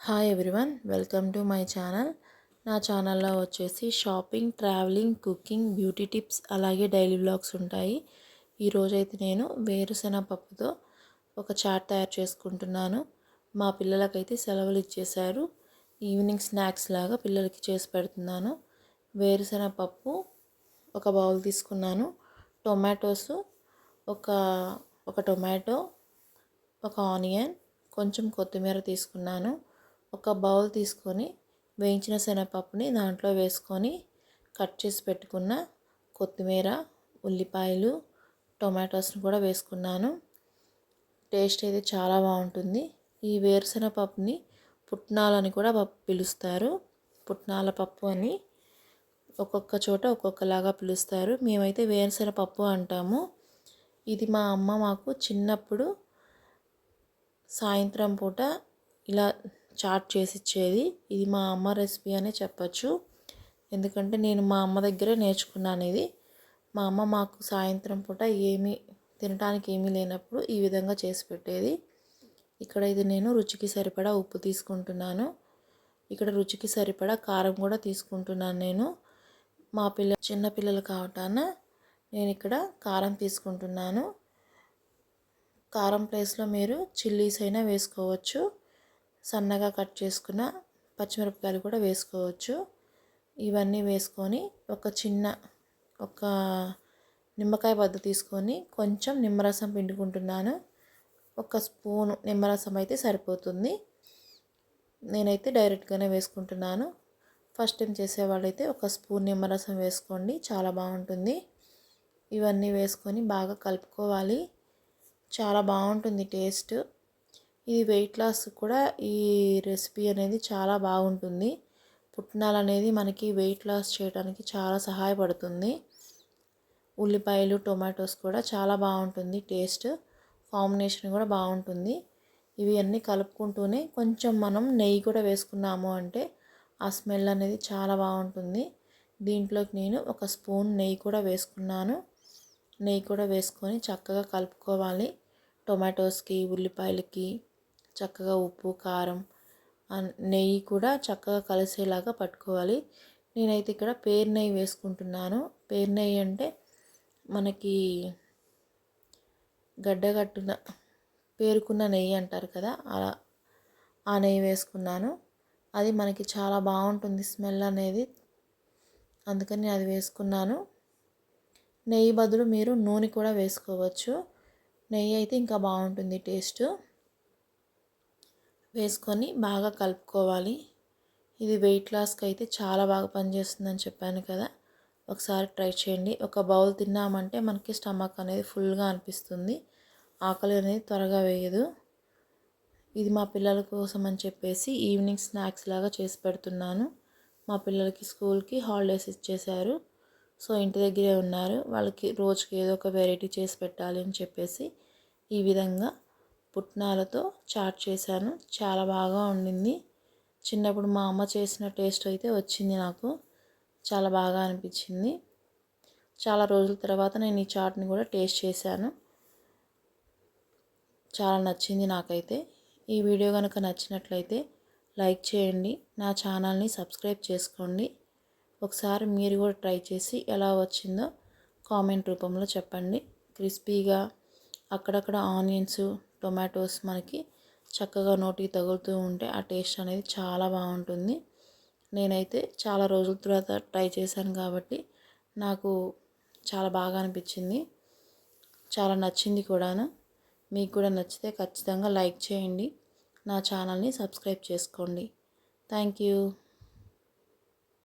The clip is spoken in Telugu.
Hi everyone welcome to my channel నా ఛానల్లో వచ్చేసి shopping travelling cooking beauty tips అలాగే డైలీ బ్లాగ్స్ ఉంటాయి. ఈరోజైతే నేను వేరుశెనగ పప్పుతో ఒక చాట్ తయారు చేసుకుంటున్నాను. మా పిల్లలకైతే సెలవులు ఇచ్చేశారు. ఈవినింగ్ స్నాక్స్ లాగా పిల్లలకి చేసి పెడుతున్నాను. వేరుశెనగ పప్పు ఒక బౌల్ తీసుకున్నాను. టొమాటోస్ ఒక ఒక టొమాటో ఒక ఆనియన్ కొంచెం కొత్తిమీర తీసుకున్నాను. ఒక బౌల్ తీసుకొని వేయించిన శనగపప్పుని దాంట్లో వేసుకొని కట్ చేసి పెట్టుకున్న కొత్తిమీర ఉల్లిపాయలు టొమాటోస్ని కూడా వేసుకున్నాను. టేస్ట్ అయితే చాలా బాగుంటుంది. ఈ వేరుశెనగ పప్పుని పుట్నాలని కూడా పిలుస్తారు. పుట్నాల పప్పు అని ఒక్కొక్క చోట ఒక్కొక్కలాగా పిలుస్తారు. మేమైతే వేరుశెనగ పప్పు అంటాము. ఇది మా అమ్మ మాకు చిన్నప్పుడు సాయంత్రం పూట ఇలా చాట్ చేసి ఇచ్చేది ఇది మా అమ్మ రెసిపీ అనే చెప్పచ్చు. ఎందుకంటే నేను మా అమ్మ దగ్గరే నేర్చుకున్నాను ఇది. మా అమ్మ మాకు సాయంత్రం పూట ఏమీ తినడానికి ఏమీ లేనప్పుడు ఈ విధంగా చేసి పెట్టేది. ఇక్కడ ఇది నేను రుచికి సరిపడా ఉప్పు తీసుకుంటున్నాను. ఇక్కడ రుచికి సరిపడా కారం కూడా తీసుకుంటున్నాను నేను. మా పిల్ల చిన్న పిల్లలు కావటాన నేను ఇక్కడ కారం తీసుకుంటున్నాను. కారం ప్లేస్లో మీరు చిల్లీస్ అయినా వేసుకోవచ్చు. సన్నగా కట్ చేసుకున్న పచ్చిమిరపకాయలు కూడా వేసుకోవచ్చు. ఇవన్నీ వేసుకొని ఒక చిన్న ఒక నిమ్మకాయ బద్ద తీసుకొని కొంచెం నిమ్మరసం పిండుకుంటున్నాను. ఒక స్పూను నిమ్మరసం అయితే సరిపోతుంది. నేనైతే డైరెక్ట్గానే వేసుకుంటున్నాను. ఫస్ట్ టైం చేసేవాళ్ళైతే ఒక స్పూన్ నిమ్మరసం వేసుకోండి చాలా బాగుంటుంది. ఇవన్నీ వేసుకొని బాగా కలుపుకోవాలి. చాలా బాగుంటుంది టేస్ట్. ఇది వెయిట్ లాస్ కూడా ఈ రెసిపీ అనేది చాలా బాగుంటుంది. పుట్నాలు అనేది మనకి వెయిట్ లాస్ చేయడానికి చాలా సహాయపడుతుంది. ఉల్లిపాయలు టొమాటోస్ కూడా చాలా బాగుంటుంది. టేస్ట్ కాంబినేషన్ కూడా బాగుంటుంది. ఇవి అన్నీ కలుపుకుంటూనే కొంచెం మనం నెయ్యి కూడా వేసుకున్నాము అంటే ఆ స్మెల్ అనేది చాలా బాగుంటుంది. దీంట్లోకి నేను ఒక స్పూన్ నెయ్యి కూడా వేసుకున్నాను. నెయ్యి కూడా వేసుకొని చక్కగా కలుపుకోవాలి. టొమాటోస్కి ఉల్లిపాయలకి చక్కగా ఉప్పు కారం నెయ్యి కూడా చక్కగా కలిసేలాగా పట్టుకోవాలి. నేనైతే ఇక్కడ పేరు నెయ్యి వేసుకుంటున్నాను. పేరు నెయ్యి అంటే మనకి గడ్డగట్టున పేరుకున్న నెయ్యి అంటారు కదా అలా ఆ నెయ్యి వేసుకున్నాను. అది మనకి చాలా బాగుంటుంది స్మెల్ అనేది. అందుకని అది వేసుకున్నాను. నెయ్యి బదులు మీరు నూనె కూడా వేసుకోవచ్చు. నెయ్యి అయితే ఇంకా బాగుంటుంది టేస్ట్. వేసుకొని బాగా కలుపుకోవాలి. ఇది వెయిట్ లాస్కి అయితే చాలా బాగా పనిచేస్తుందని చెప్పాను కదా. ఒకసారి ట్రై చేయండి. ఒక బౌల్ తిన్నామంటే మనకి స్టమక్ అనేది ఫుల్గా అనిపిస్తుంది. ఆకలి అనేది త్వరగా వేయదు. ఇది మా పిల్లల కోసం అని చెప్పేసి ఈవినింగ్ స్నాక్స్ లాగా చేసి పెడుతున్నాను. మా పిల్లలకి స్కూల్కి హాలిడేస్ ఇచ్చేశారు. సో ఇంటి దగ్గరే ఉన్నారు. వాళ్ళకి రోజుకి ఏదో ఒక వెరైటీ చేసి పెట్టాలి అని చెప్పేసి ఈ విధంగా పుట్నాలతో చాట్ చేశాను. చాలా బాగా ఉండింది. చిన్నప్పుడు మా అమ్మ చేసిన టేస్ట్ అయితే వచ్చింది నాకు. చాలా బాగా అనిపించింది. చాలా రోజుల తర్వాత నేను ఈ చాట్ని కూడా టేస్ట్ చేశాను. చాలా నచ్చింది నాకైతే. ఈ వీడియో కనుక నచ్చినట్లయితే లైక్ చేయండి. నా ఛానల్ని సబ్స్క్రైబ్ చేసుకోండి. ఒకసారి మీరు కూడా ట్రై చేసి ఎలా వచ్చిందో కామెంట్ రూపంలో చెప్పండి. క్రిస్పీగా అక్కడక్కడ ఆనియన్స్ టొమాటోస్ మనకి చక్కగా నోటికి తగులుతూ ఉంటే ఆ టేస్ట్ అనేది చాలా బాగుంటుంది. నేనైతే చాలా రోజుల తర్వాత ట్రై చేశాను కాబట్టి నాకు చాలా బాగా అనిపించింది. చాలా నచ్చింది కూడాను. మీకు కూడా నచ్చితే ఖచ్చితంగా లైక్ చేయండి. నా ఛానల్ని సబ్స్క్రైబ్ చేసుకోండి. Thank you.